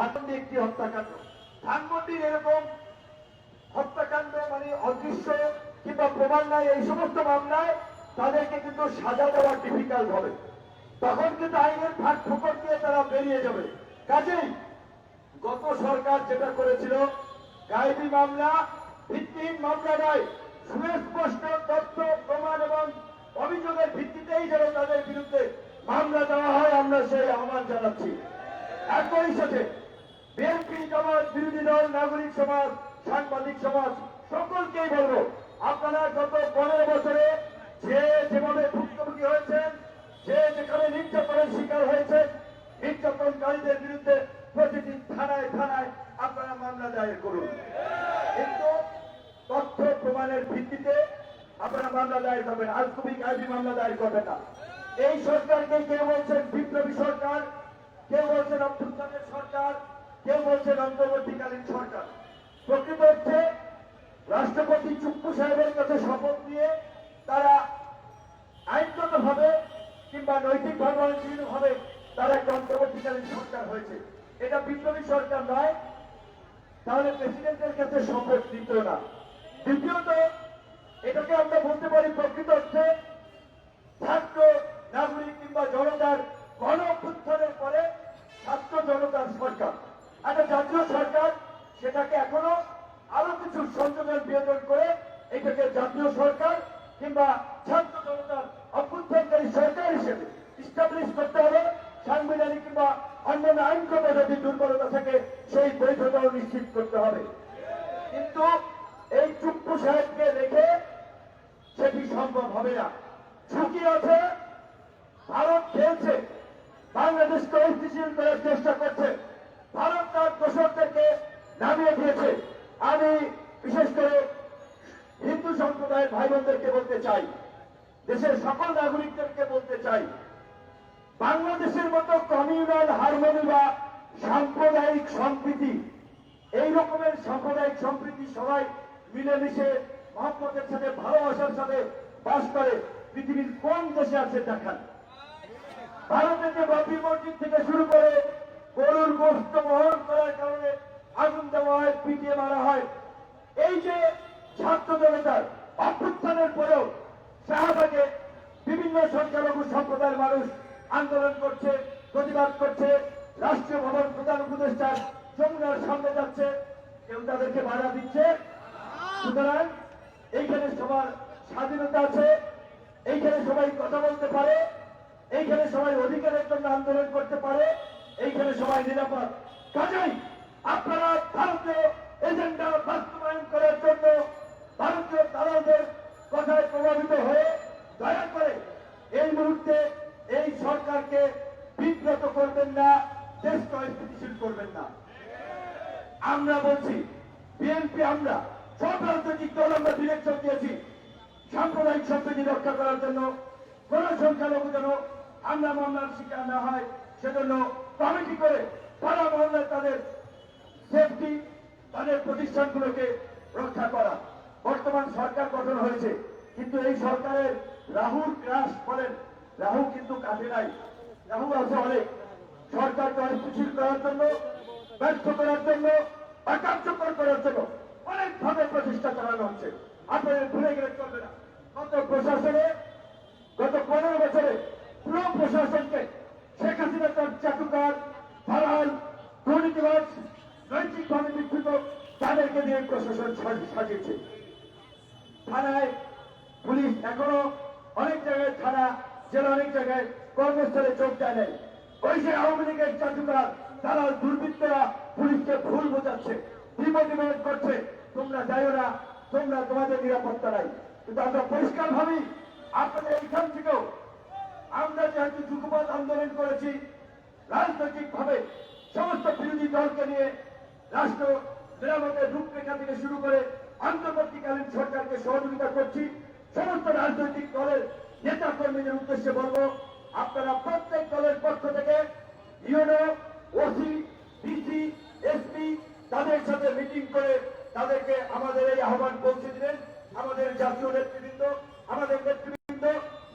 ধানমন্ডি একটি হত্যাকাণ্ড। ধানমন্ডির এরকম হত্যাকাণ্ড মানে অদৃশ্য কিংবা প্রমাণ নাই, এই সমস্ত মামলায় তাদেরকে কিন্তু সাজা দেওয়া ডিফিকাল্ট হবে। তখন কিন্তু আইনের ফাঁক ফোকর দিয়ে তারা বেরিয়ে যাবে। কাজেই গত সরকার যেটা করেছিল, গায়েবী মামলা ভিত্তিহীন মামলা নয়, সুস্পষ্ট তথ্য, প্রমাণ এবং অভিযোগের ভিত্তিতেই যেন তাদের বিরুদ্ধে মামলা দেওয়া হয়, আমরা সেই আহ্বান জানাচ্ছি। একই সাথে জামাত বিরোধী দল, নাগরিক সমাজ, সাংবাদিক সমাজ, সকলকেই বলব, আপনারা গত পনেরো বছরে যে যেভাবে ভুক্তভোগী হয়েছেন, যে যেখানে নির্যাতনের শিকার হয়েছেন, নির্যাতনকারীদের বিরুদ্ধে প্রতিটি থানায় থানায় আপনারা মামলা দায়ের করুন। কিন্তু তথ্য প্রমাণের ভিত্তিতে আপনারা মামলা দায়ের করবেন আজ খুবই কাজী মামলা দায়ের করবেন না। এই সরকারকে কেউ বলছেন বিপ্লবী সরকার, কেউ বলছেন অভ্যুত্থানের সরকার কেউ বলছেন অন্তর্বর্তীকালীন সরকার? প্রকৃত হচ্ছে রাষ্ট্রপতি চুপ্পু সাহেবের কাছে শপথ নিয়ে তারা আইনগত ভাবে কিংবা নৈতিক ভাবে তারা একটা অন্তর্বর্তীকালীন সরকার হয়েছে। এটা বিপ্লবী সরকার নয়, তাহলে প্রেসিডেন্টের কাছে শপথ দিত না। দ্বিতীয়ত, এটাকে আমরা বলতে পারি প্রকৃত অর্থে ছাত্র নাগরিক কিংবা জনতার গণ অভ্যুত্থানের পরে ছাত্র জনতার সরকার। সেটাকে এখনও আরও কিছু সংযোজন বিয়োজন করে এটাকে জাতীয় সরকার কিংবা ছাত্র জনতার অভ্যুত্থানকারী সরকার হিসেবে ইস্টাবলিশ করতে হবে। সাংবিধানিক কিংবা অন্যান্য আইনগত যদি দুর্বলতা থাকে সেই বৈধতাও নিশ্চিত করতে হবে। কিন্তু এই চুপ্পু সাহেবকে রেখে সেটি সম্ভব হবে না। ঝুঁকি আছে, ভারত খেলছে। বাংলাদেশকে স্থিতিশীল করার চেষ্টা করছে ভারত তার দোষকদেরকে নামিয়ে দিয়েছে আমি বিশেষ করে হিন্দু সম্প্রদায়ের ভাই বোনদেরকে বলতে চাই দেশের সকল নাগরিকদেরকে বলতে চাই, বাংলাদেশের মতো কমিউনাল হারমোনি বা সাম্প্রদায়িক সম্প্রীতি, এই রকমের সাম্প্রদায়িক সম্প্রীতি সবাই মিলেমিশে মহব্বতের সাথে, ভালোবাসার সাথে বাস করে। পৃথিবীর কোন দেশে আছে দেখান। ভারতে যে বাবরি মসজিদ থেকে শুরু করে গরুর গোস্ত বহন করার কারণে আগুন দেওয়া হয়, পিটিয়ে মারা হয় এই যে ছাত্র জনতার অভ্যুত্থানের পরেও শাহবাগে বিভিন্ন সংখ্যালঘু সম্প্রদায়ের মানুষ আন্দোলন করছে প্রতিবাদ করছে রাষ্ট্রীয় ভবন প্রধান উপদেষ্টার যমুনার সামনে যাচ্ছে, কেউ তাদেরকে বাধা দিচ্ছে। সুতরাং এইখানে সবার স্বাধীনতা আছে, এইখানে সবাই কথা বলতে পারে, এইখানে সবাই অধিকারের জন্য আন্দোলন করতে পারে, এইখানে সবাই নিরাপদ। কাজেই আপনারা ভারতীয় এজেন্ডা বাস্তবায়ন করার জন্য ভারতীয় দালালদের কথায় প্রভাবিত হয়ে দয়া করে এই মুহূর্তে এই সরকারকে বিব্রত করবেন না দেশকে স্থিতিশীল করবেন না আমরা বলছি বিএনপি আমরা, সব রাজনৈতিক দল আমরা ডিরেকশন দিয়েছি। সাম্প্রদায়িক সম্প্রীতি রক্ষা করার জন্য কোন সংখ্যালঘু যেন আমরা মামলার শিকার না হয়, সেজন্য কমিটি করে পাড়া মহল্লায় তাদের সেফটি তাদের প্রতিষ্ঠানগুলোকে রক্ষা করা। বর্তমান সরকার গঠন হয়েছে, কিন্তু এই সরকারের রাহুর ক্রাশ বলেন, রাহু কিন্তু কাটে নাই। রাহু আছে অনেক। সরকারকে অস্থিতিশীল করার জন্য ব্যর্থ করার জন্য অকার্যকর করার জন্য অনেকভাবে প্রচেষ্টা চালানো হচ্ছে। আপনাদের ভুলে গেলে চলবে না। গত প্রশাসনে, গত পনেরো বছরে পুরো প্রশাসনকে শেখ হাসিনা তার চাটুকার দালাল দুর্নীতিবাজ, নৈতিকভাবে বিক্ষিত তাদেরকে দিয়ে প্রশাসন সাজিয়েছে। থানায় পুলিশ এখনও অনেক জায়গায়, থানা, জেলা অনেক জায়গায় কর্মস্থলে যোগ দেয় নাই। ওই যে আওয়ামী লীগের চাটুকার দালাল দুর্বৃত্তরা পুলিশকে ভুল বোঝাচ্ছে ডিমোটিভেট করছে। তোমরা যাইও না, তোমরা তোমাদের নিরাপত্তা নাই। কিন্তু আমরা পরিষ্কার ভাবি আপনাদের এইখান থেকেও আমরা যেহেতু যুগপথ আন্দোলন করেছি রাজনৈতিক ভাবে সমস্ত বিরোধী দলকে নিয়ে রাষ্ট্র মেরামতের রূপরেখা থেকে শুরু করে অন্তর্বর্তীকালীন সরকারকে সহযোগিতা করছি, সমস্ত রাজনৈতিক দলের নেতা কর্মীদের উদ্দেশ্যে বলব, আপনারা প্রত্যেক দলের পক্ষ থেকে ইউনো ওসি ডিসি এসপি তাদের সাথে মিটিং করে তাদেরকে আমাদের এই আহ্বান পৌঁছে দিলেন আমাদের জাতীয় নেতৃবৃন্দ আমাদের নেতৃবৃন্দ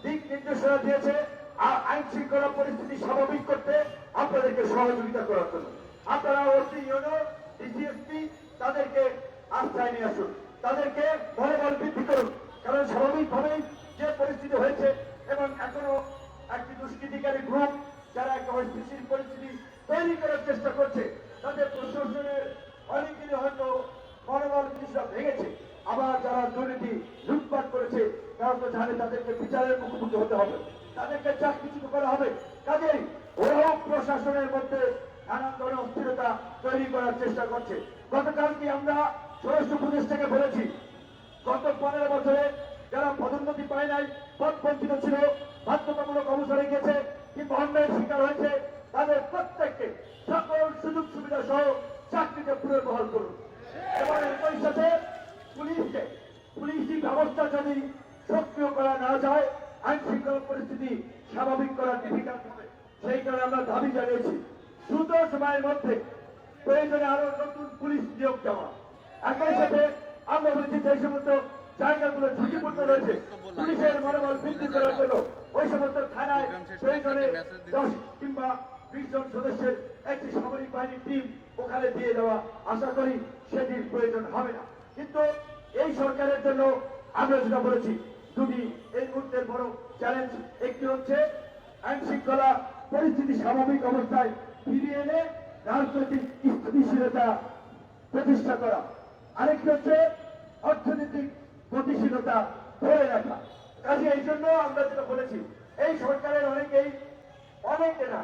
দিক নির্দেশনা দিয়েছে আ- আইন শৃঙ্খলা পরিস্থিতি স্বাভাবিক করতে আপনাদেরকে সহযোগিতা করার জন্য। আপনারা ওসি, ইউনো, ডিসিএসপি, তাদেরকে আস্থায় নিয়ে আসুন। তাদেরকে মনোবল বৃদ্ধি করুন। কারণ স্বাভাবিকভাবেই যে পরিস্থিতি হয়েছে, এবং এখনও একটি দুষ্কৃতিকারী গ্রুপ যারা একটা অস্থিতিশীল পরিস্থিতি তৈরি করার চেষ্টা করছে, তাদের প্রশাসনের অনেকদিনই হয়তো মনোবল কিছুটা ভেঙেছে। আবার যারা দুর্নীতি তারা তো জানে তাদেরকে বিচারের মুখোমুখি হতে হবে। তাদেরকে চাকরিচ্যুত করা হবে। কাজেই ওরাও প্রশাসনের মধ্যে নানান ধরনের অস্থিরতা তৈরি করার চেষ্টা করছে। গতকালকে আমরা প্রদেশ থেকে বলেছি, গত পনেরো বছরে যারা পদোন্নতি পায় নাই পদ বঞ্চিত ছিল, বাধ্যতামূলক অবসরে গেছে কিংবা অন্যায়ের শিকার হয়েছে, তাদের প্রত্যেককে সকল সুযোগ সুবিধা সহ চাকরিতে পুনর্বহাল করুন। এবং একই সাথে পুলিশকে পুলিশি ব্যবস্থা যদি সক্রিয় করা না যায় আইন শৃঙ্খলা পরিস্থিতি স্বাভাবিক করা ডিফিকাল্ট হবে সেই কারণে আমরা দাবি জানিয়েছি, দ্রুত সময়ের মধ্যে প্রয়োজনে আরও নতুন পুলিশ নিয়োগ দেওয়া। একই সাথে আমরা বলছি যে সমস্ত জায়গাগুলো ঝুঁকিপূর্ণ রয়েছে, পুলিশের মনোবল বৃদ্ধি করার জন্য ওই সমস্ত থানায় প্রয়োজনে দশ কিংবা বিশ জন সদস্যের একটি সামরিক বাহিনীর টিম ওখানে দিয়ে দেওয়া আশা করি সেটির প্রয়োজন হবে না। কিন্তু এই সরকারের জন্য আমরা যেটা বলেছি দুটি এই মুহূর্তের বড় চ্যালেঞ্জ একটি হচ্ছে আইন শৃঙ্খলা পরিস্থিতি স্বাভাবিক অবস্থায় ফিরিয়ে এনে রাজনৈতিক স্থিতিশীলতা প্রতিষ্ঠা করা। আরেকটি হচ্ছে অর্থনৈতিক গতিশীলতা ধরে রাখা। কাজে এই জন্য আমরা যেটা বলেছি, এই সরকারের অনেকেই অনেকে না